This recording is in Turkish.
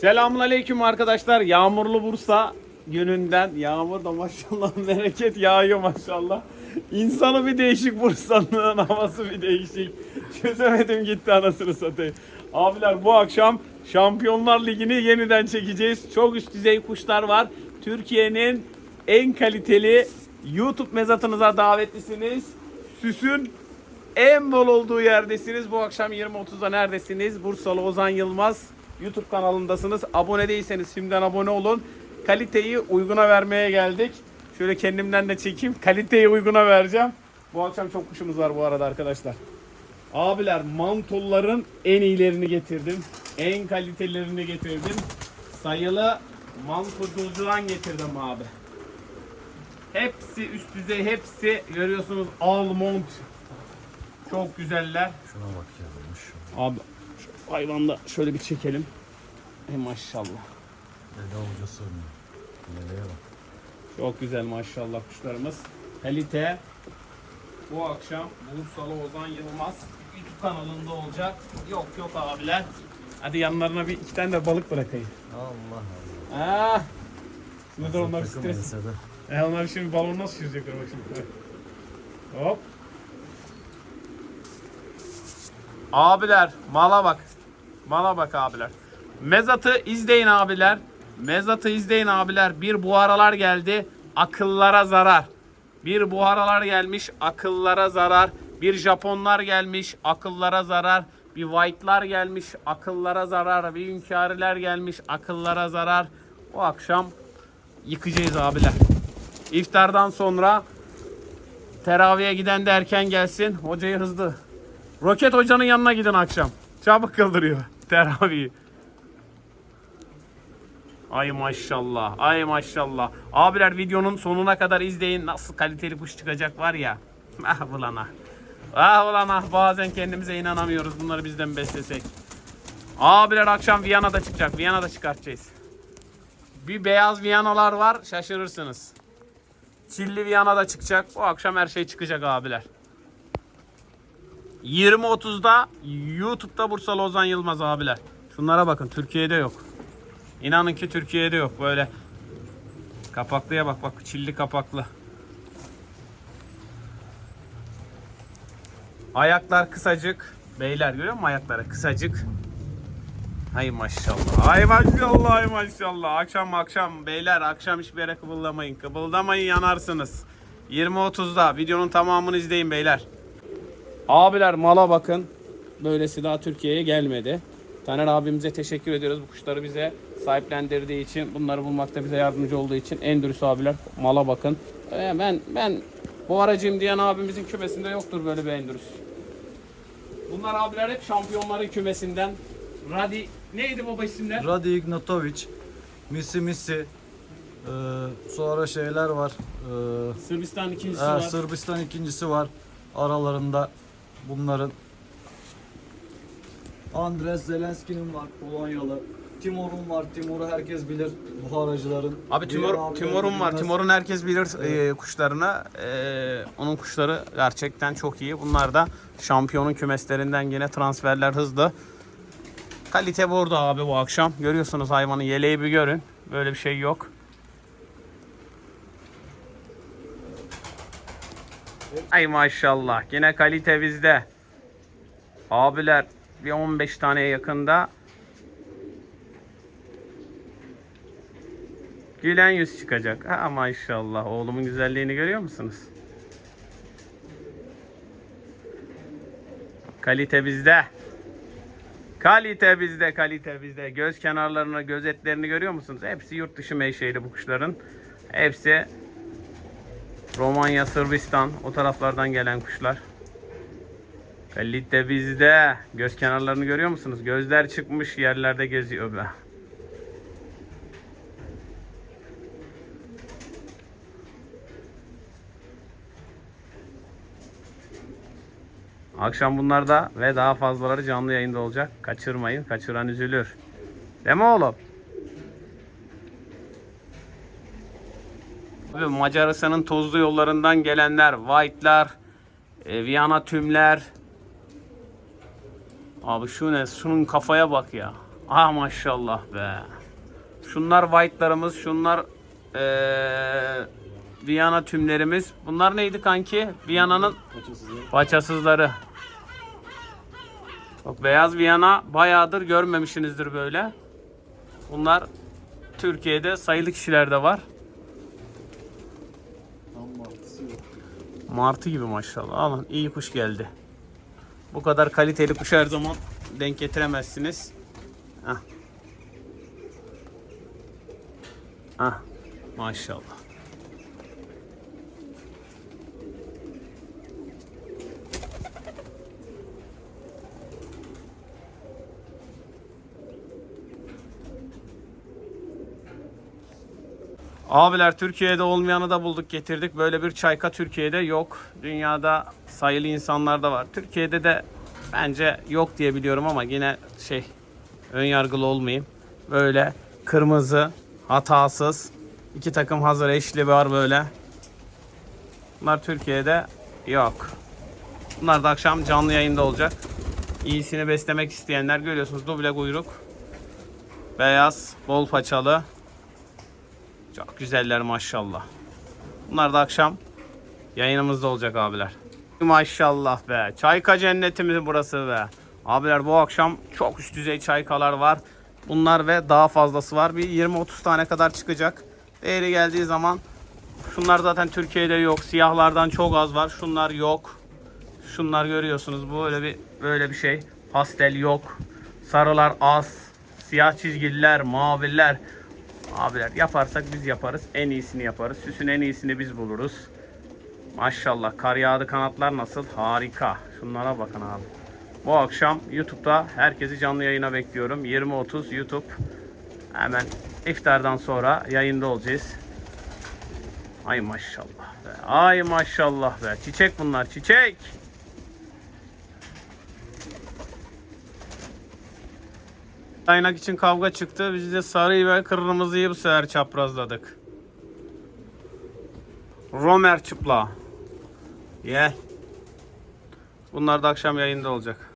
Selamun aleyküm arkadaşlar. Yağmurlu Bursa gününden yağmur da maşallah bereket yağıyor maşallah. İnsanı bir değişik Bursa'nın havası bir değişik. Çözemedim gitti anasını satayım. Abiler bu akşam Şampiyonlar Ligi'ni yeniden çekeceğiz. Çok üst düzey kuşlar var. Türkiye'nin en kaliteli YouTube mezatınıza davetlisiniz. Süsün en bol olduğu yerdesiniz. Bu akşam 20.30'da neredesiniz? Bursalı Ozan Yılmaz YouTube kanalındasınız. Abone değilseniz şimdiden abone olun. Kaliteyi uyguna vermeye geldik. Şöyle kendimden de çekeyim. Kaliteyi uyguna vereceğim. Bu akşam çok kuşumuz var bu arada arkadaşlar. Abiler mantolların en iyilerini getirdim. En kalitelerini getirdim. Sayılı mantoculcudan getirdim abi. Hepsi üst düzey, hepsi görüyorsunuz almond. Çok güzeller. Şuna bak ya. Abi hayvanda şöyle bir çekelim. Ey maşallah. Dede sığmıyor. Meleğe bak. Çok güzel maşallah kuşlarımız. Kalite. Bu akşam Bursalı Ozan Yılmaz YouTube kanalında olacak. Yok yok abiler. Hadi yanlarına bir iki tane de balık bırakayım. Allah Allah. Ah. Şimdi de onlar stres. E onlar şimdi balon nasıl yüzecekler bak şimdi. Hop. Abiler mala bak. Mala bak abiler. Mezatı izleyin abiler. Mezatı izleyin abiler. Bir buharalar geldi. Akıllara zarar. Bir buharalar gelmiş. Akıllara zarar. Bir Japonlar gelmiş. Akıllara zarar. Bir White'lar gelmiş. Akıllara zarar. Bir Hünkâriler gelmiş. Akıllara zarar. Bu akşam yıkacağız abiler. İftardan sonra teraviye giden de erken gelsin. Hocayı hızlı. Roket hocanın yanına gidin akşam. Çabuk kıldırıyor teravihi. Ay maşallah. Ay maşallah. Abiler videonun sonuna kadar izleyin. Nasıl kaliteli kuş çıkacak var ya. Ah ulan ah. Ah ulan ah. Bazen kendimize inanamıyoruz. Bunları bizden beslesek. Abiler akşam Viyana'da çıkacak. Viyana'da çıkartacağız. Bir beyaz Viyanalar var. Şaşırırsınız. Çilli Viyana'da çıkacak. Bu akşam her şey çıkacak abiler. 20.30'da YouTube'da Bursalı Ozan Yılmaz abiler. Şunlara bakın Türkiye'de yok. İnanın ki Türkiye'de yok böyle. Kapaklıya bak bak çilli kapaklı. Ayaklar kısacık. Beyler görüyor musun ayakları? Kısacık. Hay maşallah. Ay maşallah ay maşallah. Akşam akşam beyler akşam hiçbir yere kıpıldamayın. Kıpıldamayın yanarsınız. 20.30'da videonun tamamını izleyin beyler. Abiler mala bakın. Böylesi daha Türkiye'ye gelmedi. Taner abimize teşekkür ediyoruz bu kuşları bize sahiplendirdiği için, bunları bulmakta bize yardımcı olduğu için. Endürüs abiler mala bakın. Ee, ben ben bu aracıyım diyen abimizin kümesinde yoktur böyle bir endürüs. Bunlar abiler hep şampiyonların kümesinden. Radi neydi baba isimler? Radi Ignatovic, Misi Misi, ee, sonra şeyler var. Ee, Sırbistan ikincisi ha, var. Sırbistan ikincisi var. Aralarında bunların Andres Zelenski'nin var Polonyalı. Timur'un var. Timur'u herkes bilir buharacıların. Abi Diğer Timur, abiler Timur'un var. Timur'un herkes bilir e, kuşlarını. E, onun kuşları gerçekten çok iyi. Bunlar da şampiyonun kümeslerinden yine transferler hızlı. Kalite burada abi bu akşam. Görüyorsunuz hayvanın yeleği bir görün. Böyle bir şey yok. Ay maşallah. Yine kalite bizde. Abiler bir 15 taneye yakında Gülen yüz çıkacak. Ha maşallah. Oğlumun güzelliğini görüyor musunuz? Kalite bizde. Kalite bizde, kalite bizde. Göz kenarlarını, göz etlerini görüyor musunuz? Hepsi yurt dışı menşeili bu kuşların. Hepsi Romanya, Sırbistan o taraflardan gelen kuşlar. Kalite bizde. Göz kenarlarını görüyor musunuz? Gözler çıkmış yerlerde geziyor be. Akşam bunlarda ve daha fazlaları canlı yayında olacak. Kaçırmayın. Kaçıran üzülür. Değil mi oğlum? Abi Macaristan'ın tozlu yollarından gelenler, White'lar, e, Viyana tümler. Abi şu ne? Şunun kafaya bak ya. Ah maşallah be. Şunlar white'larımız, şunlar eee Viyana tümlerimiz. Bunlar neydi kanki? Viyana'nın paçasızları. Çok beyaz Viyana bayağıdır görmemişsinizdir böyle. Bunlar Türkiye'de sayılı kişilerde var. Martı gibi maşallah. Alın iyi kuş geldi. Bu kadar kaliteli kuş her zaman denk getiremezsiniz. Hah. Hah. Maşallah. Abiler Türkiye'de olmayanı da bulduk getirdik. Böyle bir çayka Türkiye'de yok. Dünyada sayılı insanlar da var. Türkiye'de de bence yok diye biliyorum ama yine şey ön yargılı olmayayım. Böyle kırmızı, hatasız iki takım hazır eşli var böyle. Bunlar Türkiye'de yok. Bunlar da akşam canlı yayında olacak. İyisini beslemek isteyenler görüyorsunuz duble kuyruk. Beyaz, bol paçalı. Çok güzeller maşallah. Bunlar da akşam yayınımızda olacak abiler. Maşallah be. Çayka cennetimiz burası be. Abiler bu akşam çok üst düzey çaykalar var. Bunlar ve daha fazlası var. Bir 20-30 tane kadar çıkacak. Değeri geldiği zaman şunlar zaten Türkiye'de yok. Siyahlardan çok az var. Şunlar yok. Şunlar görüyorsunuz. Böyle bir böyle bir şey. Pastel yok. Sarılar az. Siyah çizgililer, maviler. Abiler yaparsak biz yaparız. En iyisini yaparız. Süsün en iyisini biz buluruz. Maşallah kar yağdı kanatlar nasıl? Harika. Şunlara bakın abi. Bu akşam YouTube'da herkesi canlı yayına bekliyorum. 20.30 YouTube. Hemen iftardan sonra yayında olacağız. Ay maşallah be. Ay maşallah be. Çiçek bunlar çiçek. Kaynak için kavga çıktı. Biz de sarıyı ve kırmızıyı bu sefer çaprazladık. Romer çıpla. Gel. Bunlar da akşam yayında olacak.